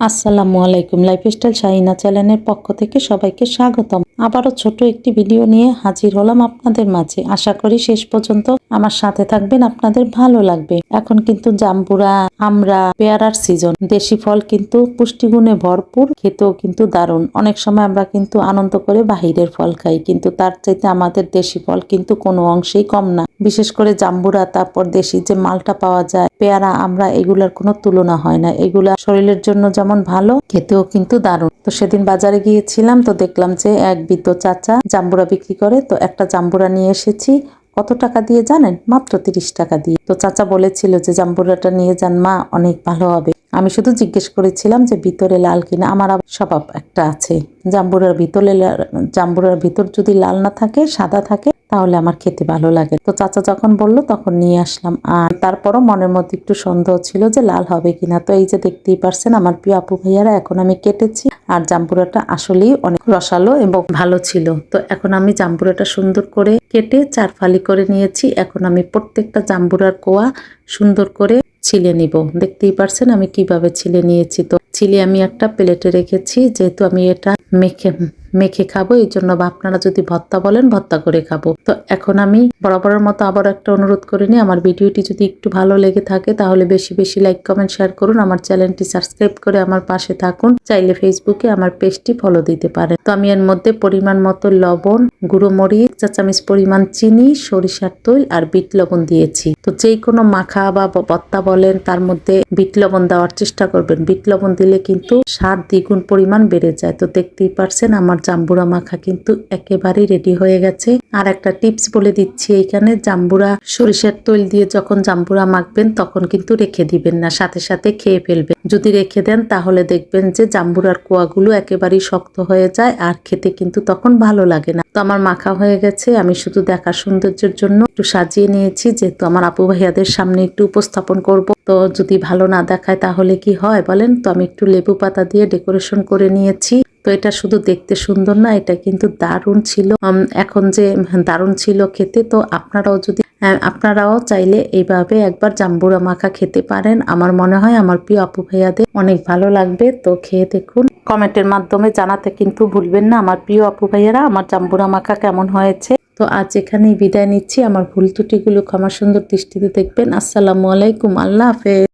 আসসালামু আলাইকুম লাইফস্টাইল শাহিনা চ্যানেলের পক্ষ থেকে সবাইকে স্বাগতম। আবারও ছোট একটি ভিডিও নিয়ে হাজির হলাম আপনাদের মাঝে। আশা করি শেষ পর্যন্ত আমার সাথে থাকবেন, আপনাদের ভালো লাগবে। এখন কিন্তু জাম্বুরা, আমরা, পেয়ারার সিজন দেশি ফল কিন্তু পুষ্টিগুণে ভরপুর, খেতেও কিন্তু দারুণ। অনেক সময় আমরা কিন্তু আনন্দ করে বাহিরের ফল খাই, কিন্তু তার চাইতে আমাদের দেশি ফল কিন্তু কোনো অংশেই কম না। বিশেষ করে জাম্বুরা, তারপর দেশি যে মালটা পাওয়া যায়, পেয়ারা, আমরা এগুলার কোনো তুলনা হয় না। এগুলা শরীরের জন্য যেমন ভালো, খেতেও কিন্তু দারুণ। তো সেদিন বাজারে গিয়েছিলাম, তো দেখলাম যে এক বৃদ্ধ চাচা জাম্বুরা বিক্রি করে, তো একটা জাম্বুরা নিয়ে এসেছি। কত টাকা দিয়ে জানেন? মাত্র তিরিশ টাকা দিয়ে। তো চাচা বলেছিল যে, জাম্বুরাটা নিয়ে যান মা, অনেক ভালো হবে। আমি শুধু জিজ্ঞেস করেছিলাম যে, ভিতরে লাল কিনা? আমার স্বভাব একটা আছে। জাম্বুরার ভিতরে জাম্বুরার ভিতর যদি লাল না থাকে, সাদা থাকে তাহলে আমার খেতে ভালো লাগে। তো চাচা যখন বলল তখন নিয়ে আসলাম। আর তারপরও মনের মধ্যে একটু সন্দেহ ছিল যে লাল হবে কিনা। তো এই যে দেখতেই পারছেন আমার প্রিয় আপু ভাইয়ারা, এখন আমি কেটেছি। আর জাম্বুরাটা আসলেই অনেক রসালো এবং ভালো ছিল। তো এখন আমি জাম্বুরাটা সুন্দর করে কেটে চার ফালি করে নিয়েছি। এখন আমি প্রত্যেকটা জাম্বুরার কোয়া সুন্দর করে ছিলে নিব। দেখতেই পারছেন আমি কীভাবে ছিলে নিয়েছি। তো ছিলে আমি একটা প্লেটে রেখেছি, যেহেতু আমি এটা মেখে মেখে খাব, এই জন্য আপনারা যদি ভত্তা বলেন, ভত্তা করে খাব। তো এখন আমি বরাবরের মতো আবার একটা অনুরোধ করে নিই, আমার ভিডিওটি যদি একটু ভালো লেগে থাকে তাহলে বেশি বেশি লাইক কমেন্ট শেয়ার করুন, আমার চ্যানেলটি সাবস্ক্রাইব করে আমার পাশে থাকুন, চাইলে ফেসবুকে আমার পেজটি ফলো দিতে পারেন। তো আমি এর মধ্যে পরিমাণ মতো লবণ, গুঁড়ো মরিচ চা চামচ পরিমাণ চিনি, সরিষার তৈল আর বিট লবণ দিয়েছি। তো যেই কোনো মাখা বা ভর্তা বলেন, তার মধ্যে বিট লবণ দেওয়ার চেষ্টা করবেন। বিট লবণ দিলে কিন্তু স্বাদ দ্বিগুণ পরিমাণ বেড়ে যায়। তো দেখতেই পারছেন আমার জাম্বুরা মাখা কিন্তু একেবারেই রেডি হয়ে গেছে। আর একটা টিপস বলে দিচ্ছি এইখানে, জাম্বুরা সরিষার তৈল দিয়ে যখন জাম্বুরা মাখবেন তখন কিন্তু রেখে দিবেন না, সাথে সাথে খেয়ে ফেলবেন। যদি রেখে দেন তাহলে দেখবেন যে জাম্বুরার কোয়াগুলো একেবারেই শক্ত হয়ে যায় আর খেতে কিন্তু তখন ভালো লাগে না। তো আমার মাখা হয়ে গেছে, আমি শুধু দেখার সৌন্দর্যের জন্য একটু সাজিয়ে নিয়েছি, যেহেতু আমার আপু ভাইয়াদের সামনে একটু উপস্থাপন করব। তো যদি ভালো না দেখায় তাহলে কি হয় বলেন? তো আমি একটু লেবু পাতা দিয়ে ডেকোরেশন করে নিয়েছি। তো এটা শুধু দেখতে সুন্দর না এটা কিন্তু দারুণ ছিল। এখন যে দারুণ ছিল খেতে তো আপনারাও যদি আহ, আপনারাও চাইলে এইভাবে একবার জাম্বুরা মাখা খেতে পারেন। আমার মনে হয় আমার প্রিয় আপু ভাইয়াদের অনেক ভালো লাগবে তো খেয়ে দেখুন। কমেন্টের মাধ্যমে জানাতে কিন্তু ভুলবেন না আমার প্রিয় আপু ভাইয়ারা আমার জাম্বুরা মাখা কেমন হয়েছে। তো আজ এখানেই বিদায় নিচ্ছি। আমার ভুল ত্রুটিগুলো ক্ষমা সুন্দর দৃষ্টিতে দেখবেন। আসসালামু আলাইকুম আল্লাহ হাফেজ।